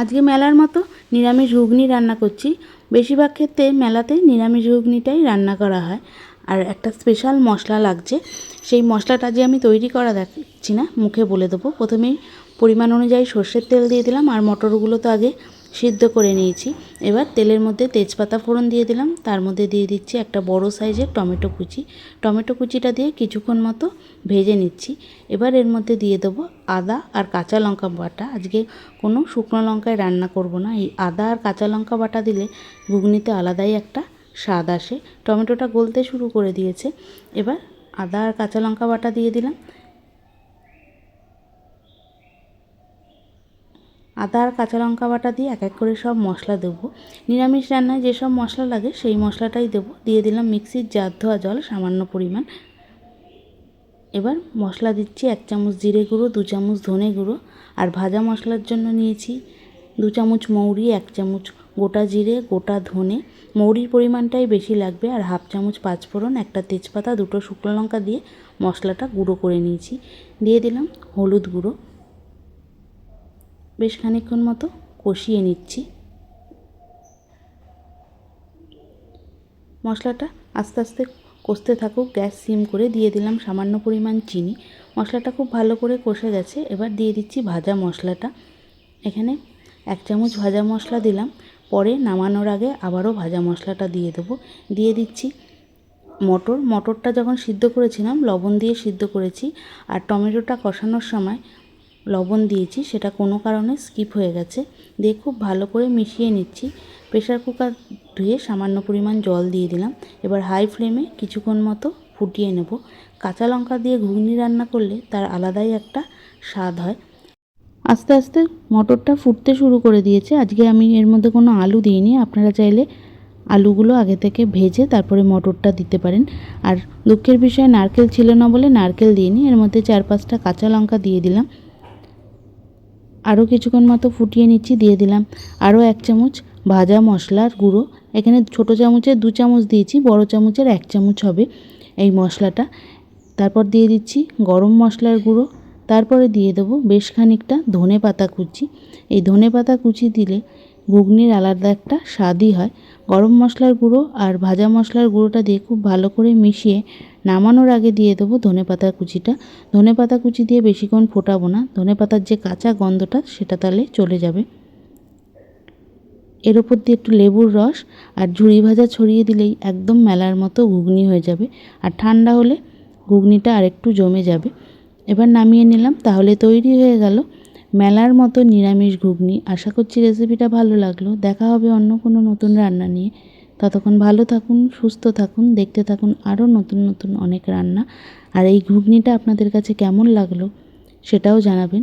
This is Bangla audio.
আজকে মেলার মতো নিরামিষ ঘুগনি রান্না করছি। বেশিরভাগ ক্ষেত্রে মেলাতে নিরামিষ ঘুগনিটাই রান্না করা হয়। আর একটা স্পেশাল মশলা লাগছে। সেই মশলাটা যে আমি তৈরি করা দেখছি না, মুখে বলে দেবো। প্রথমেই পরিমাণ অনুযায়ী সর্ষের তেল দিয়ে দিলাম। আর মটরগুলো তো আগে সিদ্ধ করে নিয়েছি। এবার তেলের মধ্যে তেজপাতা ফোড়ন দিয়ে দিলাম। তার মধ্যে দিয়ে দিচ্ছি একটা বড় সাইজের টমেটো কুচি। টমেটো কুচিটা দিয়ে কিছুক্ষণ মতো ভেজে নিচ্ছি। এবার এর মধ্যে দিয়ে দেবো আদা আর কাঁচা লঙ্কা বাটা। আজকে কোনো শুকনো লঙ্কায় রান্না করব না। এই আদা আর কাঁচা লঙ্কা বাটা দিলে ঘুগনিতে আলাদাই একটা স্বাদ আসে। টমেটোটা গলতে শুরু করে দিয়েছে। এবার আদা আর কাঁচা লঙ্কা বাটা দিয়ে দিলাম। আদা আর কাঁচা লঙ্কা বাটা দিয়ে এক এক করে সব মশলা দেবো। নিরামিষ রান্নায় যেসব মশলা লাগে সেই মশলাটাই দেবো। দিয়ে দিলাম মিক্সির জার ধোয়া জল, সামান্য পরিমাণ। এবার মশলা দিচ্ছি এক চামচ জিরে গুঁড়ো, দু চামচ ধনে গুঁড়ো। আর ভাজা মশলার জন্য নিয়েছি দু চামচ মৌরি, এক চামচ গোটা জিরে, গোটা ধনে। মৌরির পরিমাণটাই বেশি লাগবে আর হাফ চামচ পাঁচফোড়ন, একটা তেজপাতা, দুটো শুকনো লঙ্কা দিয়ে মশলাটা গুঁড়ো করে নিয়েছি। দিয়ে দিলাম হলুদ গুঁড়ো। বেশ খানিকক্ষণ মতো কষিয়ে নিচ্ছি। মশলাটা আস্তে আস্তে কষতে থাকুক, গ্যাস সিম করে দিয়ে দিলাম সামান্য পরিমাণ চিনি। মশলাটা খুব ভালো করে কষে গেছে, এবার দিয়ে দিচ্ছি ভাজা মশলাটা। এখানে এক চামচ ভাজা মশলা দিলাম, পরে নামানোর আগে আবারও ভাজা মশলাটা দিয়ে দেবো। দিয়ে দিচ্ছি মটর। মটরটা যখন সিদ্ধ করেছিলাম, লবণ দিয়ে সিদ্ধ করেছি, আর টমেটোটা কষানোর সময় লবণ দিয়েছি, সেটা কোনো কারণে স্কিপ হয়ে গেছে। দিয়ে খুব ভালো করে মিশিয়ে নিচ্ছি। প্রেশার কুকার ধুয়ে সামান্য পরিমাণ জল দিয়ে দিলাম। এবার হাই ফ্লেমে কিছুক্ষণ মতো ফুটিয়ে নেব। কাঁচা লঙ্কা দিয়ে ঘুগনি রান্না করলে তার আলাদাই একটা স্বাদ হয়। আস্তে আস্তে মটরটা ফুটতে শুরু করে দিয়েছে। আজকে আমি এর মধ্যে কোনো আলু দিইনি। আপনারা চাইলে আলুগুলো আগে থেকে ভেজে তারপরে মটরটা দিতে পারেন। আর দুঃখের বিষয়ে, নারকেল ছিল না বলে নারকেল দিইনি। এর মধ্যে চার পাঁচটা কাঁচা লঙ্কা দিয়ে দিলাম। আরও কিছুক্ষণ মতো ফুটিয়ে নিচ্ছি, দিয়ে দিলাম। আরও এক চামচ ভাজা মশলার গুঁড়ো। এখানে ছোটো চামচের দু চামচ দিয়েছি, বড় চামচের এক চামচ হবে এই মশলাটা। তারপর দিয়ে দিচ্ছি গরম মশলার গুঁড়ো। তারপরে দিয়ে দেবো বেশ খানিকটা ধনে পাতা কুচি। এই ধনে পাতা কুচি দিলে ঘুগনির আলাদা একটা স্বাদই হয়। গরম মশলার গুঁড়ো আর ভাজা মশলার গুঁড়োটা দিয়ে খুব ভালো করে মিশিয়ে নামানোর আগে দিয়ে দেবো ধনে পাতা কুচিটা। ধনে পাতা কুচি দিয়ে বেশিক্ষণ ফোটাবো না। ধনে পাতার যে কাঁচা গন্ধটা, সেটা তাহলে চলে যাবে। এর ওপর দিয়ে একটু লেবুর রস আর ঝুড়ি ভাজা ছড়িয়ে দিলেই একদম মেলার মতো ঘুগনি হয়ে যাবে। আর ঠান্ডা হলে ঘুগনিটা আরেকটু জমে যাবে। এবার নামিয়ে নিলাম, তাহলে তৈরি হয়ে গেল মেলার মতো নিরামিষ ঘুগনি। আশা করছি রেসিপিটা ভালো লাগল। দেখা হবে অন্য কোনো নতুন রান্না নিয়ে। ততক্ষণ ভালো থাকুন, সুস্থ থাকুন, দেখতে থাকুন আরও নতুন নতুন অনেক রান্না। আর এই ঘুগনিটা আপনাদের কাছে কেমন লাগল সেটাও জানাবেন।